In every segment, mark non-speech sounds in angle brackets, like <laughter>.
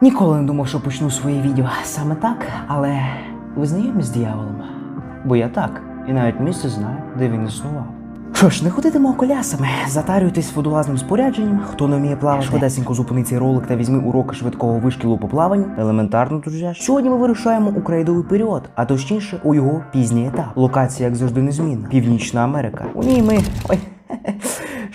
Ніколи не думав, що почну своє відео саме так, але ви знайомі з дияволом? Бо я так, і навіть місце знаю, де він існував. Що ж, не ходитимо колясами, затарюйтесь водолазним спорядженням, хто не вміє плавати, швидесенько зупини цей ролик та візьми уроки швидкого вишкілу по плаванню. Елементарно, друзі. Сьогодні ми вирушаємо у крейдовий період, а точніше у його пізній етап. Локація, як завжди, незмінна. Північна Америка. У ній ми. Ой. <laughs>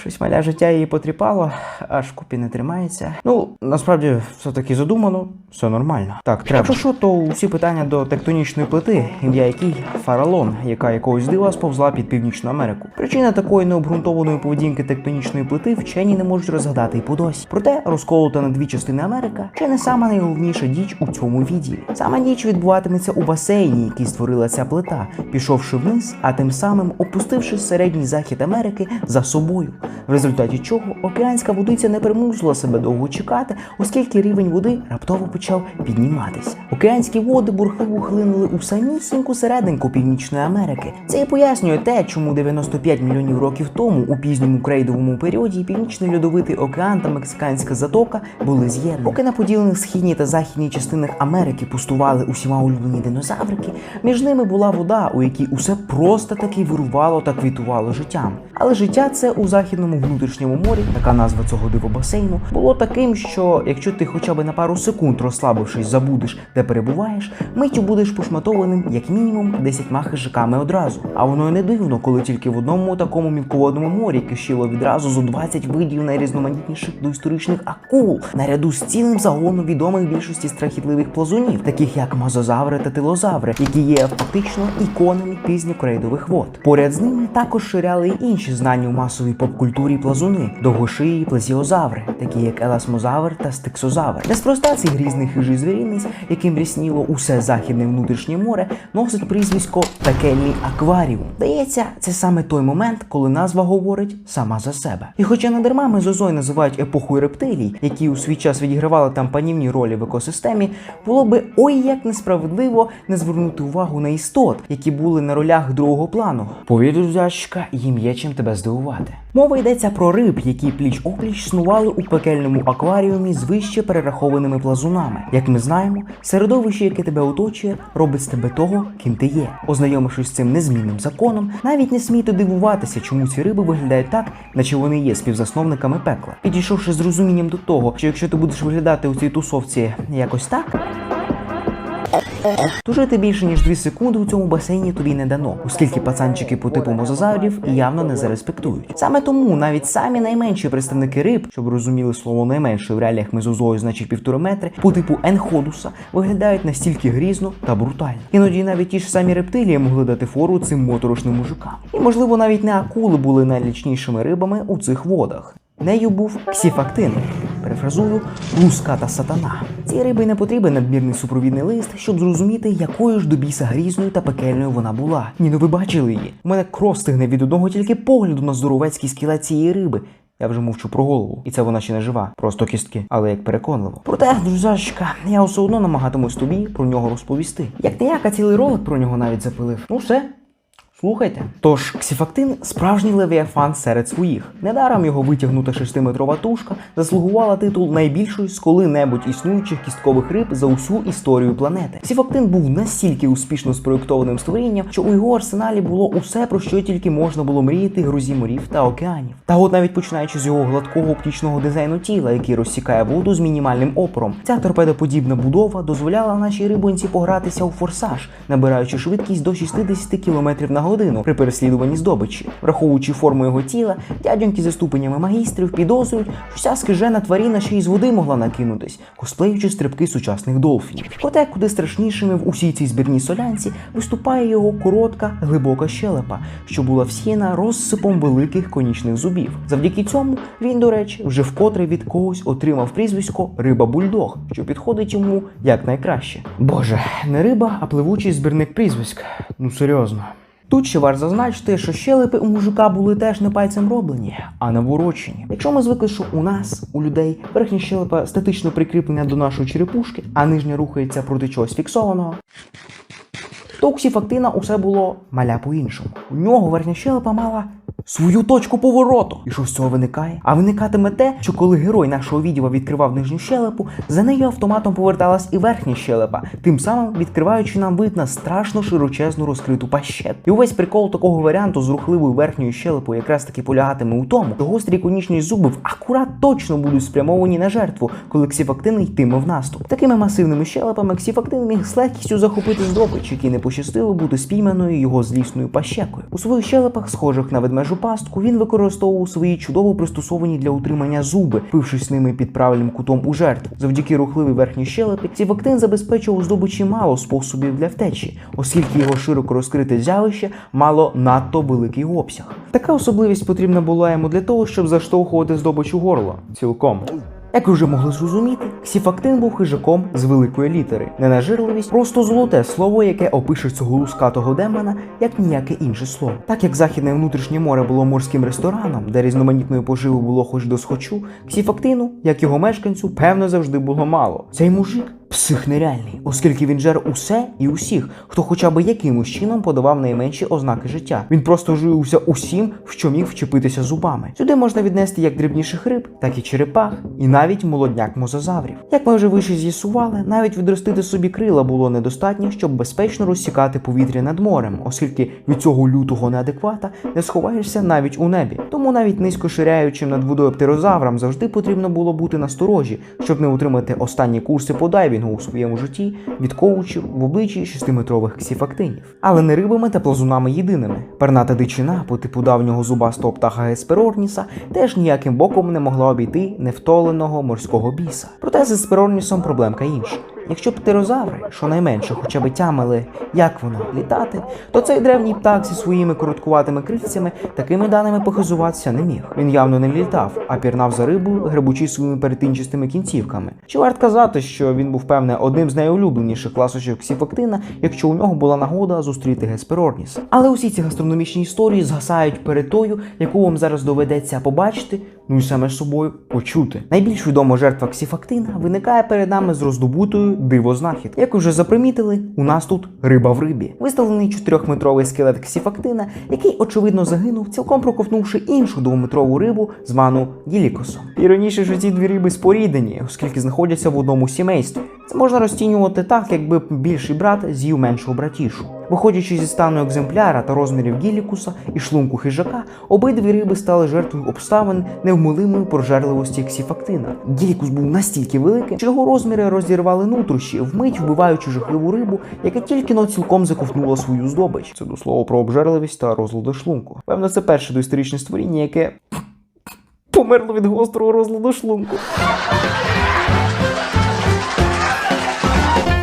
Щось маля життя її потріпало, аж купі не тримається. Ну, насправді, все таки задумано, все нормально. Так, треба. Якщо що, то усі питання до тектонічної плити, ім'я якій фаралон, яка якогось дива сповзла під Північну Америку. Причина такої необґрунтованої поведінки тектонічної плити вчені не можуть розгадати і подосі. Проте розколота на дві частини Америка чи не сама найголовніша діч у цьому відділі. Сама діч відбуватиметься у басейні, який створила ця плита, пішовши вниз, а тим самим опустивши середній захід Америки за собою. В результаті чого океанська водиця не примусила себе довго чекати, оскільки рівень води раптово почав підніматися. Океанські води бурхливо хлинули у самісіньку серединку Північної Америки. Це і пояснює те, чому 95 мільйонів років тому у пізньому крейдовому періоді Північний льодовитий океан та Мексиканська затока були з'єднані. Поки на поділених східній та західній частинах Америки пустували усіма улюблені динозаврики, між ними була вода, у якій усе просто таки вирувало та квітувало життям. Але життя це у західному внутрішньому морі, така назва цього дивобасейну, було таким, що якщо ти хоча б на пару секунд розслабившись, забудеш, де перебуваєш, миттю будеш пошматованим як мінімум десятьма хижаками одразу. А воно й не дивно, коли тільки в одному такому мілководному морі кишіло відразу зо 20 видів найрізноманітніших доісторичних акул, наряду з цілим загоном відомих більшості страхітливих плазунів, таких як мазозаври та тилозаври, які є фактично іконами пізньокрейдових вод. Поряд з ними також ширяли й інші знані у масовій попкультурі плазуни, довгошиї плезіозаври, такі як еласмозавр та стиксозавр. Неспроста цей грізний хижий звіринець, яким рісніло усе західне внутрішнє море, носить прізвисько пекельний акваріум. Здається, це саме той момент, коли назва говорить сама за себе. І хоча надарма мезозой називають епохою рептилій, які у свій час відігравали там панівні ролі в екосистемі, було би ой як несправедливо не звернути увагу на істот, які були на ролях другого плану. Повір, друзячка, їм є чим тебе здивувати. Мова йдеться про риб, які пліч опліч снували у пекельному акваріумі з вище перерахованими плазунами. Як ми знаємо, середовище, яке тебе оточує, робить з тебе того, ким ти є. Ознайомившись з цим незмінним законом, навіть не смійте дивуватися, чому ці риби виглядають так, наче вони є співзасновниками пекла. Підійшовши з розумінням до того, що якщо ти будеш виглядати у цій тусовці якось так. То жити більше ніж 2 секунди у цьому басейні тобі не дано, оскільки пацанчики по типу мозазаврів явно не зареспектують. Саме тому навіть самі найменші представники риб, щоб розуміли слово найменше в реаліях мезозою, значить півтори метри, по типу енходуса, виглядають настільки грізно та брутально. Іноді навіть ті ж самі рептилії могли дати фору цим моторошним мужикам. І можливо навіть не акули були найлічнішими рибами у цих водах. Нею був ксіфактин. Перефразую руска та сатана. Цій рибі не потрібен надмірний супровідний лист, щоб зрозуміти, якою ж до біса грізною та пекельною вона була. Ні, ну ви бачили її. У мене кров стигне від одного тільки погляду на здоровецький скелет цієї риби. Я вже мовчу про голову, і це вона ще не жива, просто кістки, але як переконливо. Проте, друзяшка, я все одно намагатимусь тобі про нього розповісти. Як не як, а цілий ролик про нього навіть запилив. Ну все, Слухайте. Тож ксіфактин справжній левіафан серед своїх. Недаром його витягнута шестиметрова тушка заслугувала титул найбільшої з коли-небудь існуючих кісткових риб за усю історію планети. Ксіфактин був настільки успішно спроєктованим створінням, що у його арсеналі було усе, про що тільки можна було мріяти грузі морів та океанів. Та от навіть починаючи з його гладкого оптичного дизайну тіла, який розсікає воду з мінімальним опором, ця торпедоподібна будова дозволяла нашій рибонці погратися у форсаж, набираючи швидкість до 60 км на годину при переслідуванні здобичі. Враховуючи форму його тіла, дядьоньки за ступенями магістрів підозрюють, що ця скажена тварина ще й з води могла накинутись, косплеючи стрибки сучасних долфінів. Проте, куди страшнішими в усій цій збірній солянці виступає його коротка, глибока щелепа, що була всіяна розсипом великих конічних зубів. Завдяки цьому він, до речі, вже вкотре від когось отримав прізвисько риба бульдог, що підходить йому як найкраще. Боже, не риба, а пливучий збірник прізвиськ. Ну серйозно. Тут ще варто зазначити, що щелепи у мужика були теж не пальцем роблені, а наворочені. Якщо ми звикли, що у нас, у людей, верхня щелепа статично прикріплена до нашої черепушки, а нижня рухається проти чогось фіксованого, то у ксіфактина усе було маля по-іншому. У нього верхня щелепа мала свою точку повороту. І що з цього виникає? А виникатиме те, що коли герой нашого відео відкривав нижню щелепу, за нею автоматом поверталась і верхня щелепа, тим самим відкриваючи нам вид на страшно широчезну розкриту пащету. І увесь прикол такого варіанту з рухливою верхньою щелепою якраз таки полягатиме у тому, що гострі конічні зуби в акурат точно будуть спрямовані на жертву, коли ксіфактин йтиме в наступ. Такими масивними щелепами ксіфактин міг з легкістю захопити здобич, який не пощастило бути спійманою його злісною пащекою. У своїх щелепах, схожих на ведмежу пастку, він використовував свої чудово пристосовані для утримання зуби, пившись ними під правильним кутом у жертв. Завдяки рухливій верхній щелепі, ксіфактин забезпечував здобичі мало способів для втечі, оскільки його широко розкрите з'явище мало надто великий обсяг. Така особливість потрібна була йому для того, щоб заштовхувати здобич у горло цілком. Як ви вже могли зрозуміти, ксіфактин був хижаком з великої літери. Ненажирливість просто золоте слово, яке опише цього лускатого демона як ніяке інше слово. Так як західне внутрішнє море було морським рестораном, де різноманітної поживи було хоч до схочу, ксіфактину, як його мешканцю, певно завжди було мало. Цей мужик псих нереальний, оскільки він жер усе і усіх, хто хоча б якимось чином подавав найменші ознаки життя. Він просто живився усім, в що міг вчепитися зубами. Сюди можна віднести як дрібніших риб, так і черепах, і навіть молодняк мозазаврів. Як ми вже вище з'ясували, навіть відростити собі крила було недостатньо, щоб безпечно розсікати повітря над морем, оскільки від цього лютого неадеквата не сховаєшся навіть у небі. Тому навіть низько ширяючим над водою птерозаврам завжди потрібно було бути насторожі, щоб не отримати останні курси по дайвінгу у своєму житті від коучів в обличчі 6-метрових ксіфактинів. Але не рибами та плазунами єдиними. Перната дичина по типу давнього зубастого птаха Гесперорніса теж ніяким боком не могла обійти невтоленого морського біса. Проте з Гесперорнісом проблемка інша. Якщо птерозаври, щонайменше хоча б тямили, як воно літати, то цей древній птах зі своїми короткуватими крильцями такими даними похизуватися не міг. Він явно не літав, а пірнав за рибою, гребучи своїми перетинчастими кінцівками. Чи варт казати, що він був певне одним з найулюбленіших класочок ксіфактина, якщо у нього була нагода зустріти Гесперорніс. Але усі ці гастрономічні історії згасають перед тою, яку вам зараз доведеться побачити, ну і саме з собою почути. Найбільш відома жертва ксіфактина виникає перед нами з роздобутою дивознахід. Як вже запримітили, у нас тут риба в рибі. Виставлений 4-метровий скелет ксіфактина, який очевидно загинув, цілком проковтнувши іншу двометрову рибу, звану гілікосом. Іроніше, що ці дві риби споріднені, оскільки знаходяться в одному сімействі. Це можна розцінювати так, якби більший брат з'їв меншого братішу. Виходячи зі стану екземпляра та розмірів гілікуса і шлунку хижака, обидві риби стали жертвою обставин невмилимої прожерливості ксіфактина. Гілікус був настільки великим, що його розміри розірвали нутрощі, вмить вбиваючи жахливу рибу, яка тільки но цілком заковтнула свою здобич. Це до слова про обжерливість та розлади шлунку. Певно, це перше доісторичне створіння, яке померло від гострого розладу шлунку.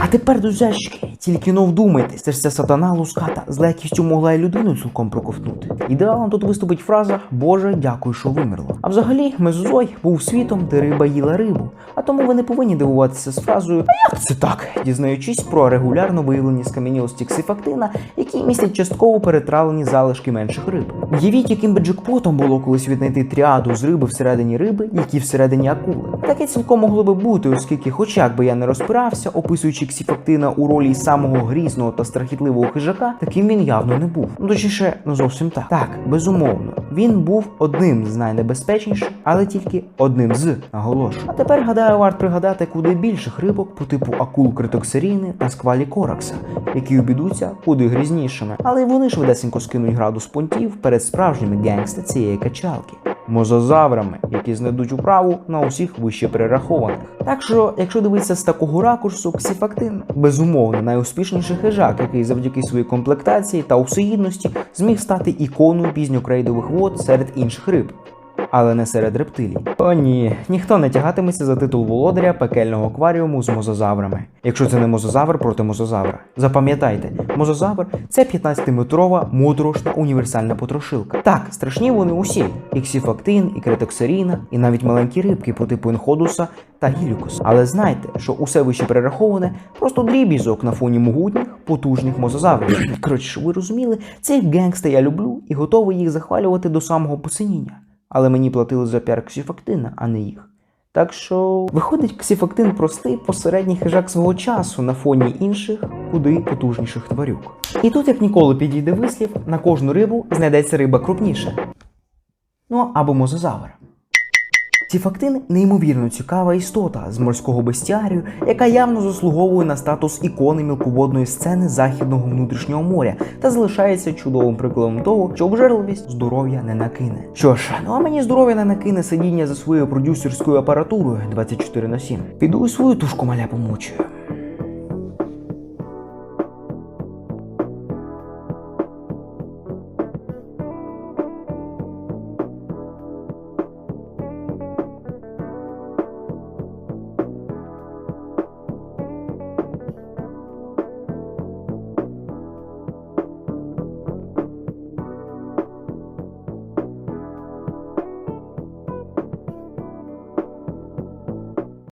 А тепер до зящики, тільки но вдумайтесь, це ж ця сатана луската з легкістю могла і людину цілком проковтнути. Ідеалом тут виступить фраза Боже, дякую, що вимерло. А взагалі, Мезозой був світом, де риба їла рибу. А тому ви не повинні дивуватися з фразою А як це так? дізнаючись про регулярно виявлені скам'янілості ксифактина, які містять частково перетравлені залишки менших риб. Уявіть, яким би джекпотом було колись віднайти тріаду з риби всередині риби, які всередині акули. Таке цілком могло би бути, оскільки, хоч як би я не розпирався, описуючи ксіфактина у ролі самого грізного та страхітливого хижака, таким він явно не був. Ну точніше, ну зовсім так. Так, безумовно, він був одним з найнебезпечніших, але тільки одним з наголошую. А тепер гадаю, варт пригадати куди більших рибок по типу акул критоксеріни та сквалі коракса, які обідуться куди грізнішими, але й вони швидесенько скинуть градус понтів перед справжніми гангста цієї качалки. Мозозаврами, які знайдуть управу на усіх вище перерахованих. Так що, якщо дивитися з такого ракурсу, ксіфактин безумовно найуспішніший хижак, який завдяки своїй комплектації та усеїдності зміг стати іконою пізньокрейдових вод серед інших риб. Але не серед рептилій. О ні, ніхто не тягатиметься за титул володаря пекельного акваріуму з мозозаврами. Якщо це не мозозавр проти мозозавра. Запам'ятайте, мозозавр це 15-метрова моторошна універсальна потрошилка. Так, страшні вони усі: і ксіфактин, і кретоксеріна, і навіть маленькі рибки по типу інходуса та гілікуса. Але знайте, що усе вище перераховане просто дрібізок на фоні могутніх, потужних мозозаврів. Коротше, ви розуміли, цих генгста я люблю і готовий їх захвалювати до самого посиніння. Але мені платили за піар ксіфактина, а не їх. Так що виходить ксіфактин простий посередній хижак свого часу на фоні інших, куди потужніших тварюк. І тут, як ніколи, підійде вислів, на кожну рибу знайдеться риба крупніша. ну або мозазавр. Ціфактин неймовірно цікава істота з морського бестіарію, яка явно заслуговує на статус ікони мілководної сцени західного внутрішнього моря та залишається чудовим прикладом того, що обжерливість здоров'я не накине. Що ж, ну а мені здоров'я не накине сидіння за своєю продюсерською апаратурою 24 на 7. Піду і свою тушку маля помучую.